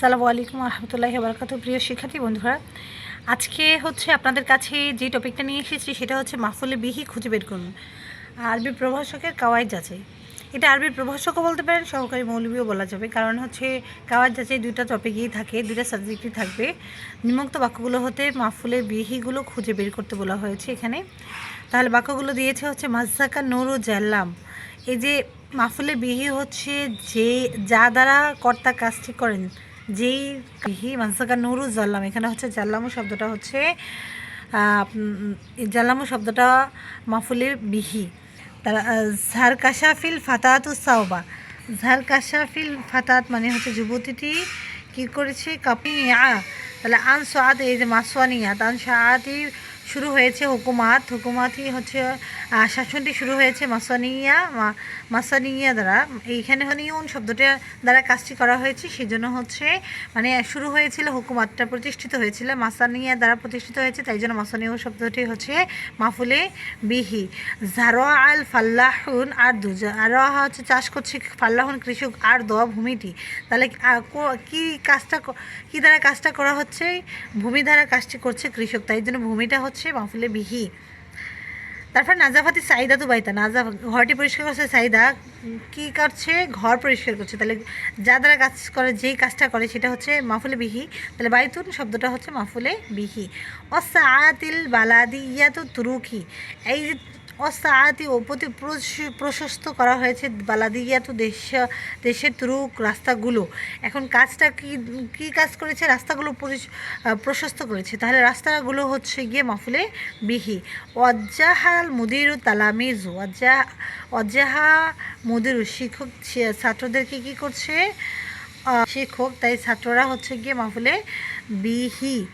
সালামু আলাইকুম রহমতুল্লাহ বারকাত প্রিয় শিক্ষার্থী, বন্ধুরা, আজকে হচ্ছে আপনাদের কাছে যে টপিকটা নিয়ে এসেছি, সেটা হচ্ছে মাহফুলে বিহি খুঁজে বের করুন। আরবি প্রভাষকের কাওয়াইদ যাচাই এটা আরবি প্রভাষকও বলতে পারেন, সহকারী মৌলবীও বলা যাবে। কারণ হচ্ছে কাওয়াইদ যাচাই দুইটা টপিকই থাকে, দুইটা সাবজেক্টই থাকবে। নিমুক্ত বাক্যগুলো হতে মাহফুলের বিহিগুলো খুঁজে বের করতে বলা হয়েছে এখানে। তাহলে বাক্যগুলো দিয়েছে হচ্ছে, মাজাকা নুরু জাল্লাম। এই যে মাহফুলের বিহি হচ্ছে যে, যা দ্বারা কর্তা কাজটি করেন যেই বিহি মানসাকা নুরু জাল্লাম, এখানে হচ্ছে জাল্লামু শব্দটা হচ্ছে জাল্লামু শব্দটা মাফুলের বিহি। তারা ফাতাতু সাওবা। ঝার কাশাফিল ফাতাত মানে হচ্ছে যুবতীটি কি করেছে? কাপিয়া তাহলে আনসো সাদ এই যে মাসোয়ানিয়া আন সাআতি শুরু হয়েছে হুকুমাত। হুকুমাতই হচ্ছে শাসনটি শুরু হয়েছে মাসানিয়া মাসানিয়া দ্বারা। এইখানে হনিয়ন শব্দটা দ্বারা কাজটি করা হয়েছে, সেজন্য হচ্ছে মানে শুরু হয়েছিল হুকুমাতটা, প্রতিষ্ঠিত হয়েছিল, মাসানিয়া দ্বারা প্রতিষ্ঠিত হয়েছে, তাই জন্য মাসানিয়া শব্দটি হচ্ছে মাফুলে বিহি। জারোয়া আল ফাল্লাহুন আর দু আরোহা হচ্ছে চাষ করছে ফাল্লাহুন কৃষক আর দোয়া ভূমিটি। তাহলে কি কাজটা কি দ্বারা কাজটা করা হচ্ছে? ভূমি দ্বারা কাজটি করছে কৃষক, তাই জন্য ভূমিটা হচ্ছে মাফুলে বিহি। তারপর নাজাফাতি সাইদা তো বাইতা। নাজা ঘরটি পরিষ্কার করছে সাইদা। কি করছে? ঘর পরিষ্কার করছে। তাহলে যা দ্বারা কাজ করে, যেই কাজটা করে সেটা হচ্ছে মাফুলে বিহি। তাহলে বাইতুন শব্দটা হচ্ছে মাফুলে বিহি। অসাআতিল বালাদি ইয়া তো তুরুকি। এই যে অসাআতি অপতি প্রশ- প্রশস্ত করা হয়েছে বালাদিয়াতু দেশ, দেশের তুরুক রাস্তাগুলো। এখন কাজটা কি কি কাজ করেছে? রাস্তাগুলো প্রশস্ত করেছে। তাহলে রাস্তাগুলো হচ্ছে গিয়ে মাফুলে বিহি। অজ্জাহাল মুদিরু তালামিজু। অজ্জা অজ্জাহা মুদিরু শিক্ষক ছাত্রদেরকে কি করছে? শিক্ষক, তাই ছাত্ররা হচ্ছে গিয়ে মাহফিলে বিহি।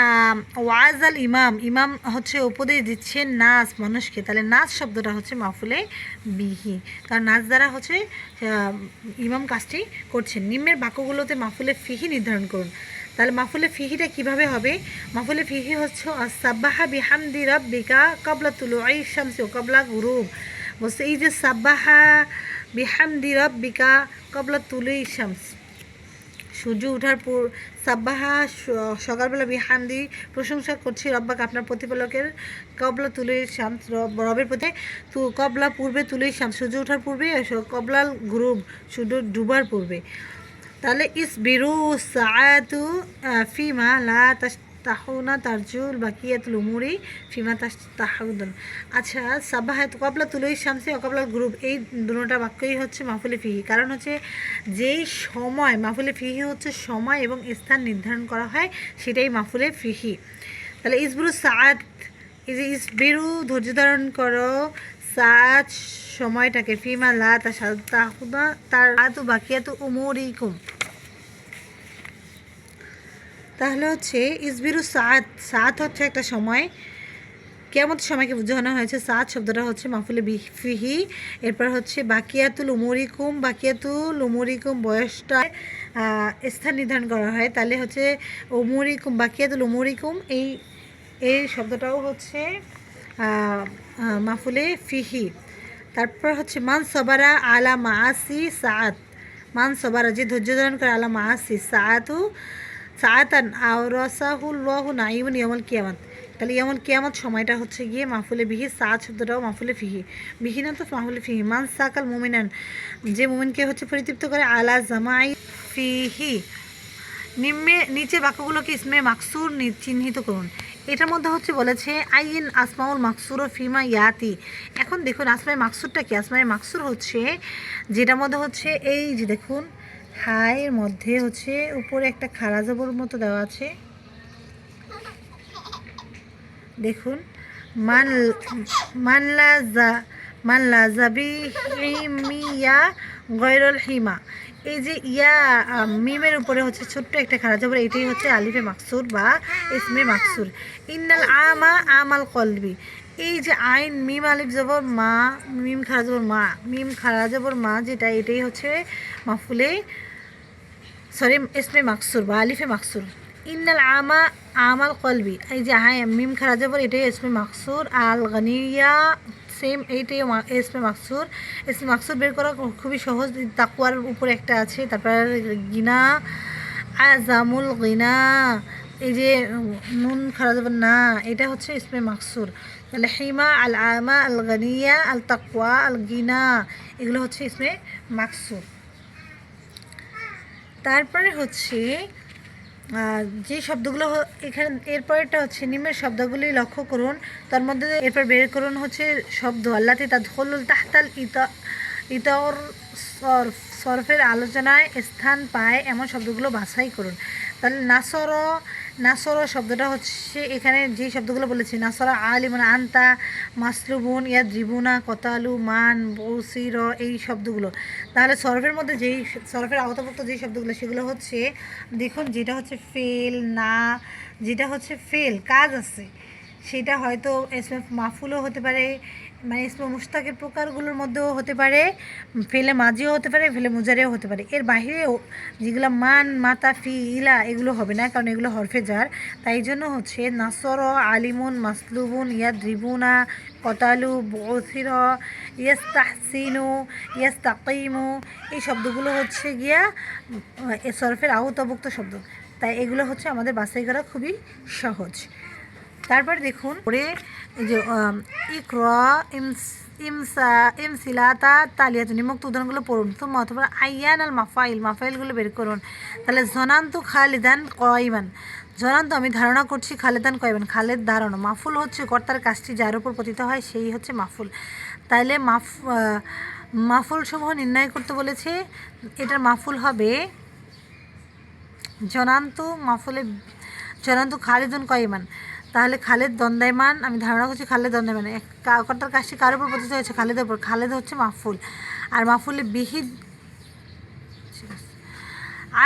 আম, ওয়াজ আল ইমাম ইমাম হচ্ছে উপদেশ দিচ্ছেন নাচ মানুষকে। তাহলে নাচ শব্দটা হচ্ছে মাহফিলে বিহি। কারণ নাচ দ্বারা হচ্ছে ইমাম কাজটি করছেন। নিম্নের বাক্যগুলোতে মাহফিলে ফিহি নির্ধারণ করুন। তাহলে মাফুলে ফিহিটা কীভাবে হবে? মাফুলে ফিহি হচ্ছে সাব্বাহা বিহামদি রব্বিকা কবলা তুলু শামসি ও কবলা গুরুব। বলছে এই যে সাব্বাহা বিহামদি রব্বিকা কবলা তুলু শামস। সূর্য উঠার পর সাব্বাহা সকালবেলা বিহান্দি প্রশংসা করছি রব্বাক আপনার প্রতিপালকের কবলা তুলে শান্ত রব- রবের প্রতি তু, কবলা পূর্বে তুলে শান্ত সূর্য ওঠার পূর্বে কবলাল গ্রুব সূর্য ডুবার পূর্বে। তাহলে ইস বিরু সায়াতু ফিমা লা তাহনা তারজুল বাকিয়াতুল উমুরি ফিমা তাহদুন। আচ্ছা সাবাহাত কবলা তুলই শামসি অকবলা গ্রুপ, এই দুটোটা বাক্যই হচ্ছে মাহফুলি ফিহি। কারণ হচ্ছে যেই সময়, মাহফুলি ফিহি হচ্ছে সময় এবং স্থান নির্ধারণ করা হয়, সেটাই মাহফুলে ফিহি। তাহলে ইসবিরু যে ইসবিরু ধৈর্য ধারণ করো সাত সময়টাকে, ফিমা লা তাহুদা তার আতু বাকিয়াতু উমুরিকুম। তাহলে হচ্ছে ইসবিরু সাত সাত হচ্ছে একটা সময় কেমন সময়কে বোঝানো হয়েছে? সাত শব্দটা হচ্ছে মাহফুলে ফিহি এরপর হচ্ছে বাকিয়াতুল উমরিকুম বাকিয়াতুল উমরিকুম বয়সটা স্থান নির্ধারণ করা হয়। তাহলে হচ্ছে উমরিকুম বাকিয়াতুল উমরিকুম এই এই শব্দটাও হচ্ছে আহ, ফিহি। তারপর হচ্ছে মান সবারা আলা মাসি সাত মান সবারা যে ধৈর্য ধারণ করে আলা মাসি সাতু সাতান আওরাসাহুল্লাহু নাইমুন ইয়ামুল কিয়ামাত। তাহলে ইয়ামুল কিয়ামত সময়টা হচ্ছে গিয়ে মাহফুলে বিহি সাত শব্দটাও মাহফুলে ফিহি। বিহি না তো মাহফুলে ফিহি। মান সাকাল মুমিনান, যে মুমিনকে হচ্ছে পরিতৃপ্ত করে আলা জামাই ফিহি। নিম্নে, নিচে বাক্যগুলোকে ইসমে মাকসুর চিহ্নিত করুন। এটার মধ্যে হচ্ছে বলেছে আইন আসমাউল মাকসুর ও ফিমা ইয়াতি। এখন দেখুন আসমাই মাকসুরটা কি? আসমাই মাকসুর হচ্ছে, যেটার মধ্যে হচ্ছে এই যে দেখুন হায়ের মধ্যে হচ্ছে উপরে একটা খাড়া জবর মতো দেওয়া আছে। দেখুন, মান মানলা মানলা জাবি গৈরল হিমা। এই যে ইয়া মিমের উপরে হচ্ছে ছোট্ট একটা খারাপ জবর এটাই হচ্ছে আলিফে মাকসুর বা ইসমে মাকসুর। ইন্নাল আমা আমাল কলবি। এই যে আইন, মিম আলিফ জবর, মা, মিম খারা জবর, মা, মিম খারা জবর, মা, যেটা এটাই হচ্ছে মাফুলে সরি ইসমে মাকসুর, বা আলিফে মাকসুর। ইন্নাল আমা, আমাল কলবি। এই যে হাই মিম খারা যাবার এটাই ইসমে মাকসুর। আল গানিয়া সেম এইটাই মা- ইসমে মাকসুর। ইসমে মাকসুর বের করা খুবই সহজ তাকুয়ার উপরে একটা আছে, তারপর গিনা, আজামুল গিনা, এই যে নুন খারা যাবে না, এটা হচ্ছে ইসমে মাকসুর। হিমা আল আমা আল গানিয়া আল তাকওয়া আল গিনা এগুলো হচ্ছে ইসমে মাকসুর তারপরে হচ্ছে যে শব্দগুলো এখানে, এরপরেরটা হচ্ছে নিমের শব্দগুলি লক্ষ্য করুন। তার মধ্যে এরপর বের করুন হচ্ছে শব্দ, আল্লাতে তাদখলুল তাহতাল ইতা ইতর সরফ, সরফের আলোচনায় স্থান পায় এমন শব্দগুলো বাছাই করুন। তাহলে নাসর নাসর শব্দটা হচ্ছে এখানে যে শব্দগুলো বলেছি, নাসরা মানে আন্তা মাসলুবুন ইয়া দ্রিবুনা কতালু মান বসির, এই শব্দগুলো। তাহলে সরফের মধ্যে যেই সরফের আওতাভুক্ত যেই শব্দগুলো, সেগুলো হচ্ছে, দেখুন যেটা হচ্ছে ফেল, না, যেটা হচ্ছে ফেল, কাজ আছে। সেটা হয়তো এসমে মাফুলও হতে পারে মানে এসমে মুস্তাকের প্রকারগুলোর মধ্যেও হতে পারে, ফেলে মাঝিও হতে পারে, ফেলে মুজারেও হতে পারে। এর বাহিরেও যেগুলো মান, মাতা, ফি, ইলা, এগুলো হবে না, কারণ এগুলো হরফে যার। তাই জন্য হচ্ছে নাসর, আলিমুন, মাসলুবুন ইয়া দ্রিবুনা কতালু, বসির ইয়াস তাহসিনু ইয়াস তাকিমু এই শব্দগুলো হচ্ছে গিয়া, এ সরফের আওতাভুক্ত শব্দ। তাই এগুলো হচ্ছে আমাদের বাছাই করা খুবই সহজ। তারপর দেখুন, পরে যে ইকরা, ইমস, ইমসা, ইমসিলাতা তালিয়াত নিমুক্ত উদাহরণগুলো পড়ুন। তো অথবা আইয়ান আল মাফাইল, মাফাইলগুলো বের করুন। তাহলে জনান্তু খালিদান কয়মান জনান্ত আমি ধারণা করছি খালেদান কয়মান খালেদ ধারণা। মাফুল হচ্ছে কর্তার কাজটি যার উপর পতিত হয়, সেই হচ্ছে মাফুল। তাইলে মাফ মাফুল সমূহ নির্ণয় করতে বলেছে, এটার মাফুল হবে জনান্ত মাফুলে জনান্ত খালিদুন কয়মান তাহলে খালেদ দন্দায়মান আমি ধারণা করছি খালেদ দন্দায়মান কর্তার কাজটি কার উপর প্রতিষ্ঠিত হয়েছে? খালেদের উপর। খালেদ হচ্ছে মাহফুল আর মাহফুলে বিহিদ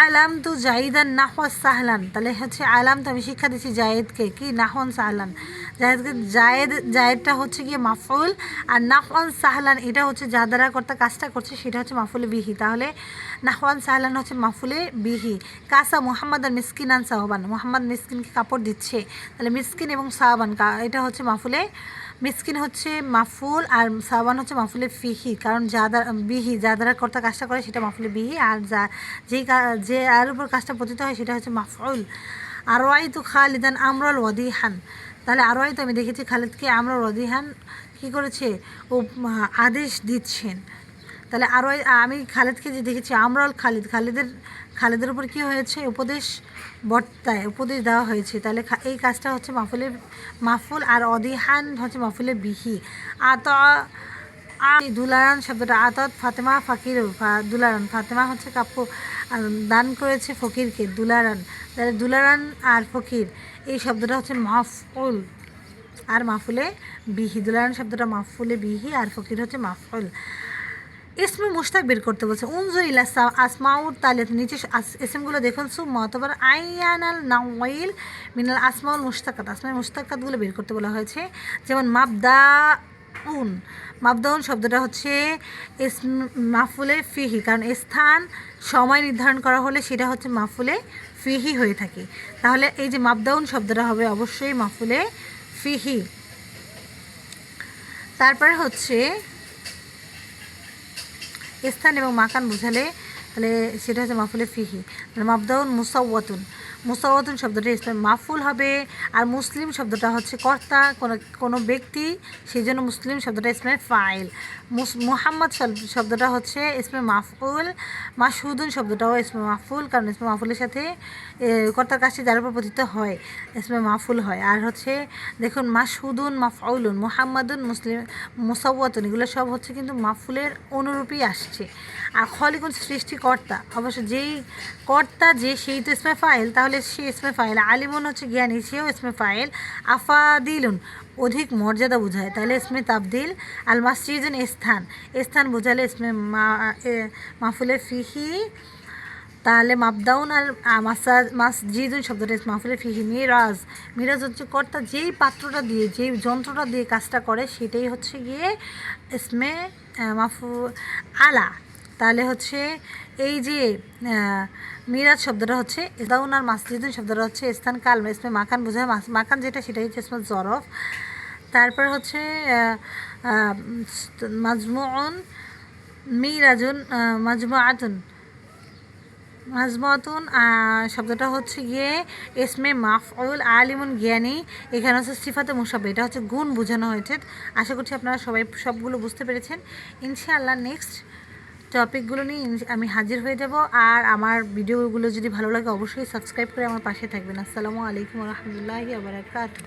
আলাম তু জাইদান নাহওয়া সাহলান। তাহলে হচ্ছে আলাম তো আমি শিক্ষা দিচ্ছি জায়েদকে কি? নাহন সাহলান। জায়েদকে, জায়েদ, জায়েদটা হচ্ছে গিয়ে মাফুল আর নাহওয়ান সাহলান, এটা হচ্ছে যা দ্বারা কর্তা কাজটা করছে, সেটা হচ্ছে মাফুলে বিহি। তাহলে নাহওয়ান সাহলান হচ্ছে মাফুলে বিহি। কাসা মোহাম্মদ আর মিসকিন আন সাহবান। মোহাম্মদ মিসকিনকে কাপড় দিচ্ছে। তাহলে মিসকিন এবং সাহবান এটা হচ্ছে মাফুলে মিসকিন হচ্ছে মাফুল আর সাবান হচ্ছে মাফুলে ফিহি কারণ যা বিহি, যা দ্বারা কর্তা কাজটা করে, সেটা মাফুলে বিহি। আর যা, যেই যে, আর উপর কাজটা পতিত হয়, সেটা হচ্ছে মাফুল আর ওয়াই তো খালিদান আমরল ওয়াদিহান। তাহলে আরও হয়তো আমি দেখেছি খালেদকে আমরা রদিহান কী করেছে? ও আদেশ দিচ্ছেন। তাহলে আরও আমি খালেদকে যে দেখেছি আমরাল খালিদ, খালেদের খালেদের উপর কী হয়েছে? উপদেশ বর্তায়, উপদেশ দেওয়া হয়েছে। তাহলে এই কাজটা হচ্ছে মাফুলের মাফুল আর অদিহান হচ্ছে মাফুলের বিহি। আত দুলারান শব্দটা আতত ফাতেমা ফাকির দুলারান। ফাতেমা হচ্ছে কাপ্য দান করেছে ফকিরকে, দুলারান। তাহলে দুলারান আর ফকির, এই শব্দটা হচ্ছে মাফুল আর মাফুলে বিহি, দুলারান শব্দটা মাফুলে বিহি, আর ফকির হচ্ছে মাফুল ইসমে মুশতাক বের করতে বলছে, উনজুর ইলা সা- আসমাউর তালিয়াত। নিচে ইসমগুলো দেখুন সুম অথবা আইয়ানাল নাওয়াইল মিনাল আসমাউল মুশতাকাত। আসমাউল মুশতাকাতগুলো বের করতে বলা হয়েছে। যেমন মাবদা উন মাফদাউন শব্দটা হচ্ছে এস মাফুলে ফিহি, কারণ স্থান সময় নির্ধারণ করা হলে সেটা হচ্ছে মাফুলে ফিহি হয়ে থাকে। তাহলে এই যে মাফদাউন শব্দটা হবে অবশ্যই মাফুলে ফিহি। তারপরে হচ্ছে স্থান এবং মাকান বোঝালে তাহলে সেটা হচ্ছে মাফুলে ফিহি। মানে মাবদাউন মুসাওয়াতুন। মুসাওয়াতুন শব্দটা ইসলাম। মাফুল হবে আর মুসলিম শব্দটা হচ্ছে কর্তা, কোনো কোনো ব্যক্তি সেই জন্য মুসলিম শব্দটা ইসমে ফাইল। মুহাম্মদ শব- শব্দটা হচ্ছে ইসমে মাফুল। মাসহুদুন শব্দটাও ইসমে মাফুল, কারণ ইসমে মাফুলের সাথে কর্তার কাজটি যার উপর পতিত হয় ইসমে মাফুল হয়। আর হচ্ছে, দেখুন, মাসহুদুন, মাফউলুন, মুহাম্মাদুন, মুসলিম, মুসাওয়াতুন, এগুলো সব হচ্ছে কিন্তু মাফুলের অনুরূপই আসছে। আর খলিকুন সৃষ্টিকর্তা অবশ্য যেই কর্তা যে সেই তো ইসমে ফাইল তাহলে সে ইসমে ফাইল। আলিমুন হচ্ছে জ্ঞানী সেও ইসমে ফাইল। আফাদিলুন অধিক মর্যাদা বোঝায়। তাহলে ইসমে তাবদিল আল মাসজিদুন স্থান স্থান বোঝালে ইসমে মা এ, মাফুলে ফিহি তাহলে মাপদাউন আর আ, মাসা মাসজিদুন শব্দটা মাহফিলে ফিহি মিরাজ। মিরাজ হচ্ছে কর্তা যেই পাত্রটা দিয়ে যেই যন্ত্রটা দিয়ে কাজটা করে সেটাই হচ্ছে গিয়ে ইসমে মাফু আলা। তাহলে হচ্ছে এই যে মিরাজ শব্দটা হচ্ছে ইসদাউন আর মাসজিদুন শব্দটা হচ্ছে স্থান কাল ইসমে মাকান বোঝায় মাকান যেটা সেটাই হচ্ছে ইসমে জরফ। তারপর হচ্ছে মাজমুন মিরাজুন মাজমুআতুন। মাজমুয়াতুন আহ, শব্দটা হচ্ছে গিয়ে এসমে মাফউল আলিমুন জ্ঞানী এখানে হচ্ছে সিফাতে মুসাবে এটা হচ্ছে গুণ বোঝানো হয়েছে। আশা করছি আপনারা সবাই সবগুলো বুঝতে পেরেছেন। ইনশাআল্লাহ নেক্সট টপিকগুলো নিয়ে আমি হাজির হয়ে যাব। আর আমার ভিডিওগুলো যদি ভালো লাগে, অবশ্যই সাবস্ক্রাইব করে আমার পাশে থাকবেন। আসসালামু আলাইকুম রহমতুল্লাহি আবরাকাতুহ